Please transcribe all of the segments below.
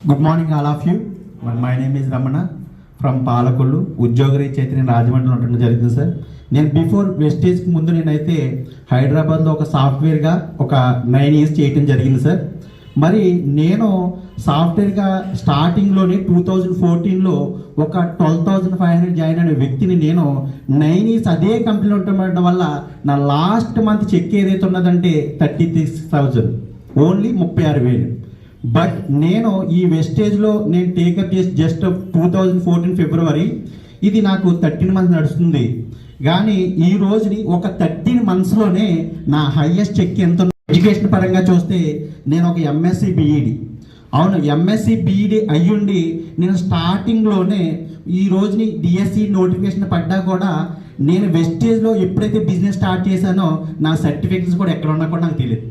Good morning all of you my name is Ramana from Palakollu ఉద్యోగరీ Chaitanya రాజమండ్రిలో ఉండడం జరిగింది sir నేను బిఫోర్ వెస్టేజ్కి ముందు నేనైతే హైదరాబాద్లో ఒక సాఫ్ట్వేర్గా ఒక నైన్ ఇయర్స్ చేయటం జరిగింది సార్ మరి నేను సాఫ్ట్వేర్గా స్టార్టింగ్లోనే టూ థౌజండ్ ఫోర్టీన్లో ఒక twelve thousand five hundred join అయిన వ్యక్తిని నేను నైన్ ఇయర్స్ అదే కంపెనీలో ఉండడం వల్ల నా లాస్ట్ మంత్ చెక్ ఏదైతే ఉన్నదంటే థర్టీ సిక్స్ థౌజండ్ ఓన్లీ ముప్పై ఆరు వేలు. బట్ నేను ఈ వెస్టేజ్లో నేను టేకప్ చేసి just two thousand fourteen February ఇది నాకు థర్టీన్ మంత్స్ నడుస్తుంది. కానీ ఈ రోజుని ఒక థర్టీన్ మంత్స్లోనే నా హైయెస్ట్ చెక్ ఎంత ఎడ్యుకేషన్ పరంగా చూస్తే నేను ఒక ఎంఎస్సి బీఈడి అవును ఎంఎస్సి బీఈడి అయ్యుండి నేను స్టార్టింగ్లోనే ఈ రోజుని డిఎస్సి నోటిఫికేషన్ పడ్డా కూడా నేను వెస్టేజ్లో ఎప్పుడైతే బిజినెస్ స్టార్ట్ చేశానో నా సర్టిఫికేట్స్ కూడా ఎక్కడ ఉన్నా కూడా నాకు తెలియదు.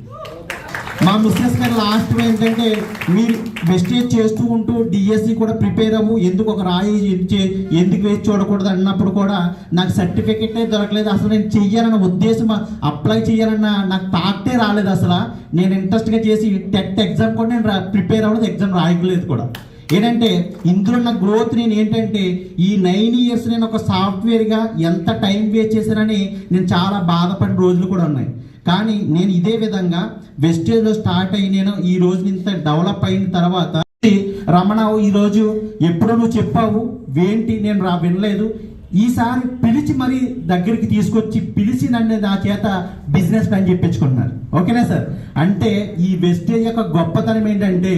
మా మిస్సెస్ గారు లాస్ట్ ఏంటంటే మీరు వెస్టేజ్ చేస్తూ ఉంటూ డిఎస్సి కూడా ప్రిపేర్ అవ్వు ఎందుకు ఒక రాయి ఎందుకు వేసి చూడకూడదు అన్నప్పుడు కూడా నాకు సర్టిఫికెట్ దొరకలేదు. అసలు నేను చెయ్యాలన్న ఉద్దేశం అప్లై చేయాలన్న నాకు థాటే రాలేదు అసలు. నేను ఇంట్రెస్ట్గా చేసి టెట్ ఎగ్జామ్ కూడా నేను ప్రిపేర్ అవ్వలేదు ఎగ్జామ్ రాయలేదు కూడా. ఏంటంటే ఇందులో ఉన్న గ్రోత్ నేను ఏంటంటే ఈ నైన్ ఇయర్స్ నేను ఒక సాఫ్ట్వేర్గా ఎంత టైం వేస్ట్ చేశానని నేను చాలా బాధపడిన రోజులు కూడా ఉన్నాయి. కానీ నేను ఇదే విధంగా వెస్టేజ్లో స్టార్ట్ అయ్యి నేను ఈ రోజు ఇంత డెవలప్ అయిన తర్వాత రమణ ఈ రోజు ఎప్పుడో నువ్వు చెప్పావు ఏంటి నేను రా వినలేదు. ఈసారి పిలిచి మరీ దగ్గరికి తీసుకొచ్చి పిలిచి నన్ను నా చేత బిజినెస్ ప్లాన్ చెప్పించుకుంటున్నారు. ఓకేనా సార్? అంటే ఈ వెస్టేజ్ యొక్క గొప్పతనం ఏంటంటే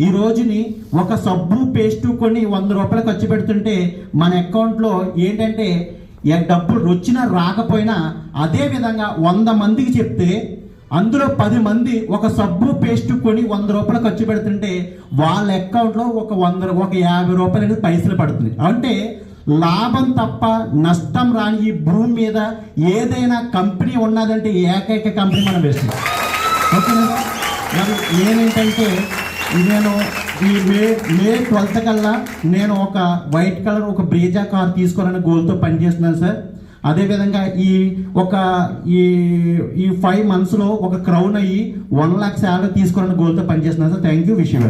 ఈ రోజుని ఒక సబ్బు పేస్ట్ కొన్ని వంద రూపాయలు ఖర్చు పెడుతుంటే మన అకౌంట్లో ఏంటంటే ఏ డబ్బులు వచ్చినా రాకపోయినా అదే విధంగా వంద మందికి చెప్తే అందులో పది మంది ఒక సబ్బు పేస్ట్ కొని వంద రూపాయలు ఖర్చు పెడుతుంటే వాళ్ళ అకౌంట్లో ఒక వంద ఒక యాభై రూపాయలు అనేది పైసలు పడుతుంది. అంటే లాభం తప్ప నష్టం రాని ఈ భూమి మీద ఏదైనా కంపెనీ ఉన్నదంటే ఏకైక కంపెనీ మనం వేస్తుంది ఓకేనా? నేనేంటంటే నేను ఈ మే మే ట్వెల్త్ కల్లా నేను ఒక వైట్ కలర్ ఒక బ్రేజా కార్ తీసుకోవాలని గోల్తో పనిచేస్తున్నాను సార్ అదేవిధంగా ఈ ఒక ఈ ఈ ఫైవ్ మంత్స్లో ఒక క్రౌన్ అయ్యి వన్ లాక్ శాలరీ తీసుకోవాలని గోల్తో పనిచేస్తున్నాను సార్ థ్యాంక్ యూ విషయం